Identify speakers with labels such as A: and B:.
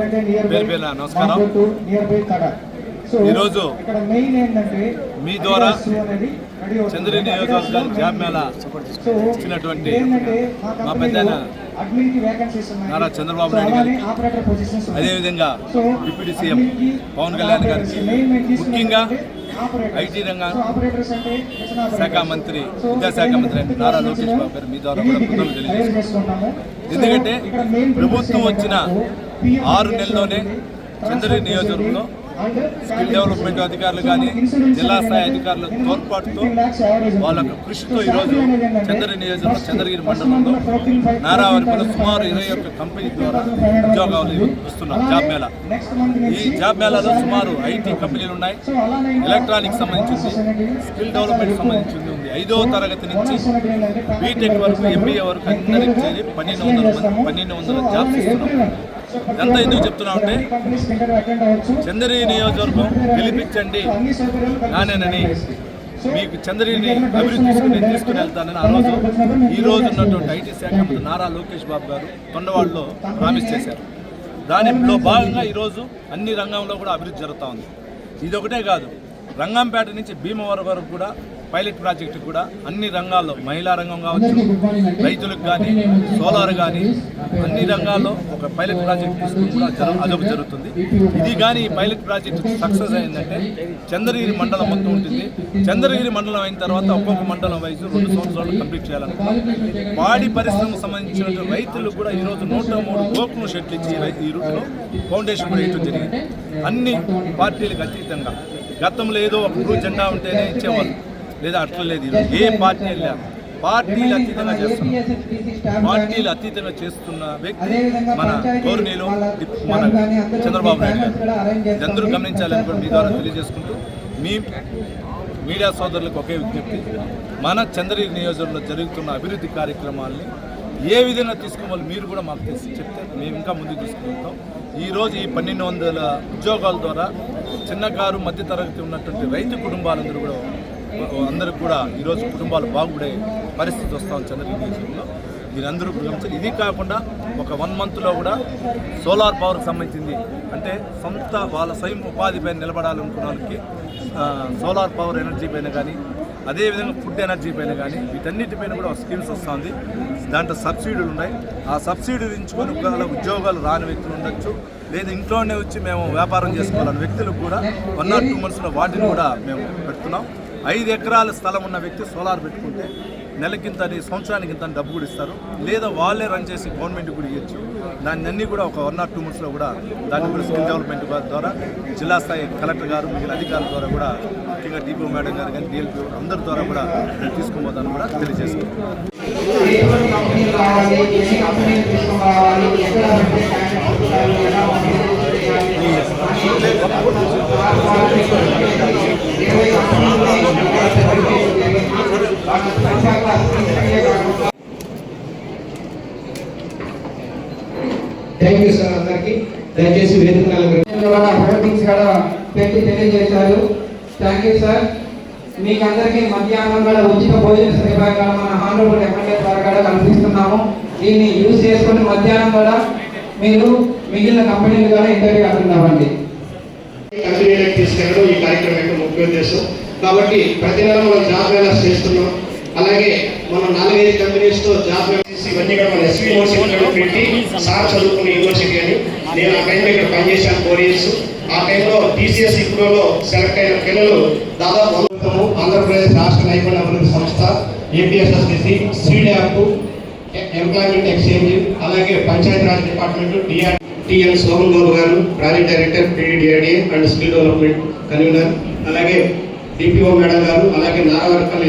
A: పేరు నమస్కారం.
B: ఈరోజు మీ ద్వారా
A: చంద్రుని నియోజకవర్గం జాబ్ మేళా ఇచ్చినటువంటి మా పెద్దయిన నారా చంద్రబాబు నాయుడు గారికి అదేవిధంగా డిప్యూటీ సీఎం పవన్ కళ్యాణ్ గారికి ముఖ్యంగా ఐటీ రంగ శాఖ మంత్రి విద్యాశాఖ మంత్రి నారా లోకేష్ బాబు గారు మీ ద్వారా కూడా కృతజ్ఞతలు తెలియజేస్తున్నాము ఎందుకంటే ప్రభుత్వం వచ్చిన ఆరు నెలల్లోనే చంద్రి నియోజకవర్గంలో స్కిల్ డెవలప్మెంట్ అధికారులు కానీ జిల్లా స్థాయి అధికారుల తోడ్పాటుతో వాళ్ళ కృషితో ఈరోజు చంద్ర నియోజకవర్గం చంద్రగిరి మండలంలో నారావరిపల్లి సుమారు ఇరవై ఒక్క కంపెనీ ద్వారా ఉద్యోగాలు వస్తున్నాం జాబ్ మేళా. ఈ జాబ్ మేళాలో సుమారు ఐటీ కంపెనీలు ఉన్నాయి. ఎలక్ట్రానిక్ సంబంధించింది స్కిల్ డెవలప్మెంట్ సంబంధించింది ఉంది. ఐదో తరగతి నుంచి బీటెక్ వరకు ఎంబీఏ వరకు అందరికీ చేరి పన్నెండు వందల పన్నెండు వందల జాబ్స్ ఇస్తున్నాం ఎంత ఎందుకు చెప్తున్నా అంటే చంద్రీ నియోజకవర్గం గెలిపించండి నానేనని మీకు చంద్రిని అభివృద్ధి తీసుకుని నేను తీసుకుని వెళ్తానని ఆ రోజు ఈ రోజు ఉన్నటువంటి ఐటీ శాఖ మంత్రి నారా లోకేష్ బాబు గారు తొండవాడలో ప్రామిస్ చేశారు. దానిలో భాగంగా ఈరోజు అన్ని రంగంలో కూడా అభివృద్ధి జరుగుతూ ఉంది. ఇది ఒకటే కాదు రంగంపేట నుంచి భీమవరం వరకు కూడా పైలట్ ప్రాజెక్టు కూడా అన్ని రంగాల్లో మహిళా రంగం కావచ్చు రైతులకు కానీ సోలార్ కానీ అన్ని రంగాల్లో ఒక పైలట్ ప్రాజెక్ట్ తీసుకుని కూడా అదొక జరుగుతుంది. ఇది కానీ ఈ పైలట్ ప్రాజెక్ట్ సక్సెస్ అయిందంటే చంద్రగిరి మండలం మొత్తం ఉంటుంది. చంద్రగిరి మండలం అయిన తర్వాత ఒక్కొక్క మండలం వైపు రెండు సంవత్సరాలు కంప్లీట్ చేయాలనుకుంటున్నాం. పాడి పరిశ్రమకు సంబంధించిన రైతులు కూడా ఈరోజు నూట మూడు కోట్లు షెట్లు ఇచ్చి ఈ రూట్లో ఫౌండేషన్ కూడా వేయడం జరిగింది. అన్ని పార్టీలకు అతీతంగా. గతంలో ఏదో ఒక బ్లూ జెండా ఉంటేనే ఇచ్చేవాళ్ళు. లేదా అట్లా లేదు. ఈరోజు ఏ పార్టీ వెళ్ళా పార్టీలు అతీతంగా చేస్తున్నారు పార్టీలు అతీతంగా చేస్తున్న వ్యక్తి మన గౌరవనీయులు మన చంద్రబాబు నాయుడు గారు. ఇదందరూ గమనించాలని కూడా మీ ద్వారా తెలియజేసుకుంటూ మీ మీడియా సోదరులకు ఒకే విజ్ఞప్తి. మన చంద్రగిరి నియోజకవర్గంలో జరుగుతున్న అభివృద్ధి కార్యక్రమాల్ని ఏ విధంగా తీసుకోవాలి మీరు కూడా మాకు తెలిసి చెప్తే మేము ఇంకా ముందుకు తీసుకుంటాం ఈరోజు ఈ పన్నెండు వందల ఉద్యోగాల ద్వారా చిన్నకారు మధ్యతరగతి ఉన్నటువంటి రైతు కుటుంబాలందరూ కూడా అందరికి కూడా ఈరోజు కుటుంబాలు బాగుపడే పరిస్థితి వస్తాం చంద్రగిరి నియోజకవర్గంలో దీని అందరూ గమనించాలి. ఇది కాకుండా ఒక వన్ మంత్లో కూడా సోలార్ పవర్కి సంబంధించింది. అంటే సొంత వాళ్ళ స్వయం ఉపాధి పైన నిలబడాలనుకున్న వాళ్ళకి సోలార్ పవర్ ఎనర్జీ పైన కానీ అదేవిధంగా ఫుడ్ ఎనర్జీ పైన కానీ వీటన్నిటిపైన కూడా స్కీమ్స్ వస్తుంది దాంట్లో సబ్సిడీలు ఉన్నాయి. ఆ సబ్సిడీ ఎంచుకొని ఒకవేళ ఉద్యోగాలు రాని వ్యక్తులు ఉండొచ్చు. లేదా ఇంట్లోనే వచ్చి మేము వ్యాపారం చేసుకోవాలని వ్యక్తులకు కూడా వన్ ఆర్ టూ మంత్స్లో వాటిని కూడా మేము పెడుతున్నాం. ఐదు ఎకరాల స్థలం ఉన్న వ్యక్తి సోలార్ పెట్టుకుంటే నెలకింత సంవత్సరానికి ఇంత డబ్బు కూడా ఇస్తారు. లేదా వాళ్ళే రన్ చేసి గవర్నమెంట్ కూడా ఇవ్వచ్చు దాన్ని అన్ని కూడా ఒక వన్ ఆర్ టూ మంత్స్లో కూడా దాన్ని కూడా స్కిల్ డెవలప్మెంట్ ద్వారా జిల్లా స్థాయి కలెక్టర్ గారు మిగిలిన అధికారుల ద్వారా కూడా ముఖ్యంగా డిపో మేడం గారు కానీ డిఎల్పీ అందరి ద్వారా కూడా మేము కూడా తెలియజేసుకుంటాం
C: థ్యాంక్ యూ సార్ అందరికి. దయచేసి వేదిక కూడా హోర్డింగ్స్ కూడా పెట్టి తెలియజేశారు. థ్యాంక్ యూ సార్ మీకు అందరికీ మధ్యాహ్నం కూడా ఉచిత భోజన సదుపాయాలు మన హానరబుల్ ఎమ్మెల్యే ద్వారా కూడా కల్పిస్తున్నాము. దీన్ని యూజ్ చేసుకుని మధ్యాహ్నం కూడా మీరు మిగిలిన కంపెనీలు కూడా ఇంటర్వ్యూ అటెండ్
D: కంపెనీలకు తీసుకెళ్ళడం ఈ కార్యక్రమం యొక్క ముఖ్య ఉద్దేశం. కాబట్టి ప్రతి నెల మనం జాబ్ చేస్తున్నాం? అలాగే మనం నాలుగైదు కంపెనీస్తో జాబ్ ఇవన్నీ కూడా మన ఎస్వి యూనివర్సిటీ పెట్టి సార్ చదువుకున్న యూనివర్సిటీ అని నేను ఆ టైంలో ఇక్కడ పనిచేశాను ఫోర్ ఇయర్స్. ఆ టైంలో టీసీఎస్ ఇప్పుడులో సెలెక్ట్ అయిన పిల్లలు దాదాపు వందము ఆంధ్రప్రదేశ్ రాష్ట్ర నైపుణ్య అభివృద్ధి సంస్థ ఏపీఎస్ఎస్డిసి సీడ్యాప్ ఎంప్లాయ్మెంట్ ఎక్స్చేంజ్ అలాగే Panchayati Raj department DR TN Soman Babu గారు project director PDDRDA and skill development convener అలాగే డిపిఓ మేడం గారు అలాగే నారావారిపల్లి